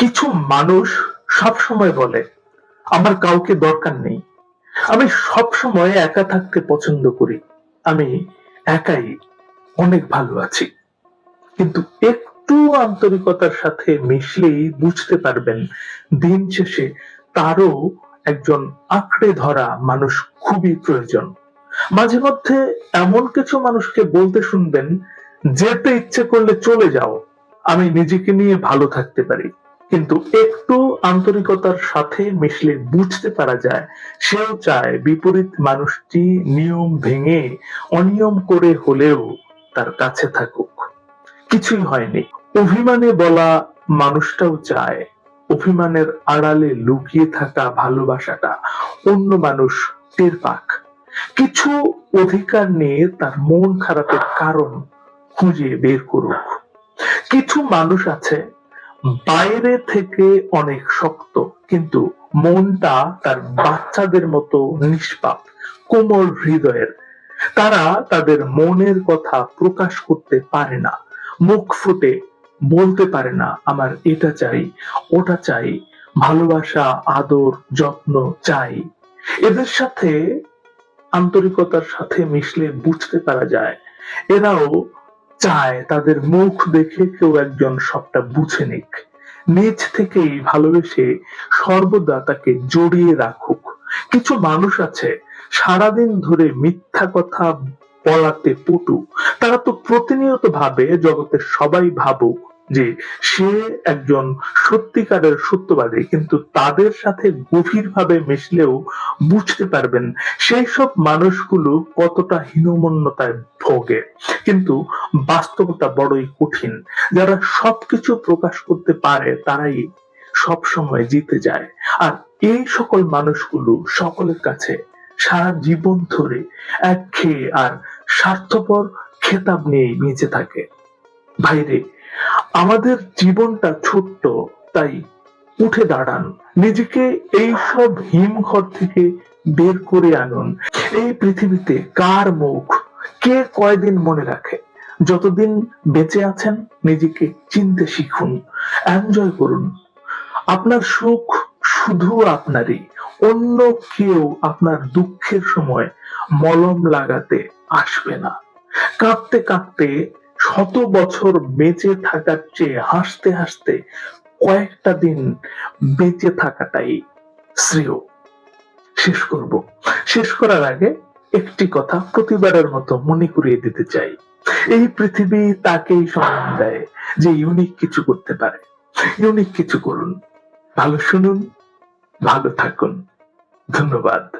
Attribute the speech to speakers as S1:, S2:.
S1: কিছু মানুষ সব সময় বলে, আমার কাউকে দরকার নেই। আমি সব সময় একা থাকতে পছন্দ করি। আমি একাই অনেক ভালো আছি। কিন্তু একটু আন্তরিকতার সাথে মিশলেই বুঝতে পারবেন, দিন শেষে তারও একজন আঁকড়ে ধরা মানুষ খুবই প্রয়োজন। মাঝে মধ্যে এমন কিছু মানুষকে বলতে শুনবেন, যেতে ইচ্ছে করলে চলে যাও। আমি নিজেকে নিয়ে ভালো থাকতে পারি। কিন্তু একটু আন্তরিকতার সাথে মিশলে বুঝতে পারা যায়, সেও চায় বিপরীত মানুষটি নিয়ম ভেঙে, অনিয়ম করে হলেও তার কাছে থাকুক। কিছুই হয়নি। অভিমানে বলা মানুষটাও চায়, অভিমানের আড়ালে লুকিয়ে থাকা ভালোবাসাটা অন্য মানুষ টের পাক। কিছু অধিকার নিয়ে তার মন খারাপের কারণ খুঁজে বের করুক। কিছু মানুষ আছে বাইরে থেকে অনেক শক্ত, কিন্তু মনটা তার বাচ্চাদের মতো নিষ্পাপ, কোমল হৃদয়ের। তারা তাদের মনের কথা প্রকাশ করতে পারে না, মুখ ফুটে বলতে পারে না, আমার এটা চাই, ওটা চাই, ভালোবাসা, আদর, যত্ন চাই। এদের সাথে আন্তরিকতার সাথে মিশলে বুঝতে পারা যায়। এরাও চায় তাদের মুখ দেখে কেউ একজন সবটা বুঝে নিক। নিজ থেকেই ভালোবেসে সর্বদা তাকে জড়িয়ে রাখুক। কিছু মানুষ আছে, সারাদিন ধরে মিথ্যা কথা বলাতে পটু। তারা তো প্রতিনিয়ত ভাবে জগতের সবাই ভাবুক যে সে একজন সত্যিকারের সত্যবাদী, কিন্তু তাদের সাথে গভীরভাবে মিশলেও বুঝতে পারবেন সেই সব মানুষগুলো কতটা হীনমন্যতায় ভোগে কিন্তু বাস্তবতা বড়ই কঠিন। যারা সবকিছু প্রকাশ করতে পারে, তারাই সব সময় জিতে যায়। আর এই সকল মানুষগুলো সকলের কাছে সারা জীবন ধরে একঘেয়ে আর স্বার্থপর খেতাব নিয়েই বেঁচে থাকে। ভাইরে, আমাদের জীবনটা ছোট্ট, তাই উঠে দাঁড়ান। নিজেকে এই সব হিমঘর থেকে বের করে আনুন। এই পৃথিবীতে কার মুখ? কে কয়দিন মনে রাখে? যতদিন বেঁচে আছেন, নিজেকে চিনতে শিখুন এনজয় করুন। আপনার সুখ শুধু আপনারই, অন্য কেউ আপনার দুঃখের সময় মলম লাগাতে আসবে না। কাঁদতে কাঁদতে শত বছর বেঁচে থাকার চেয়ে হাসতে হাসতে কয়েকটা দিন বেঁচে থাকাটাই শ্রেয়। শেষ করব। শেষ করার আগে একটি কথা প্রতিবারের মতো মনে করিয়ে দিতে চাই। এই পৃথিবী তাকেই সম্মান দেয় যে ইউনিক কিছু করতে পারে। ইউনিক কিছু করুন। ভালো শুনুন, ভালো থাকুন। ধন্যবাদ।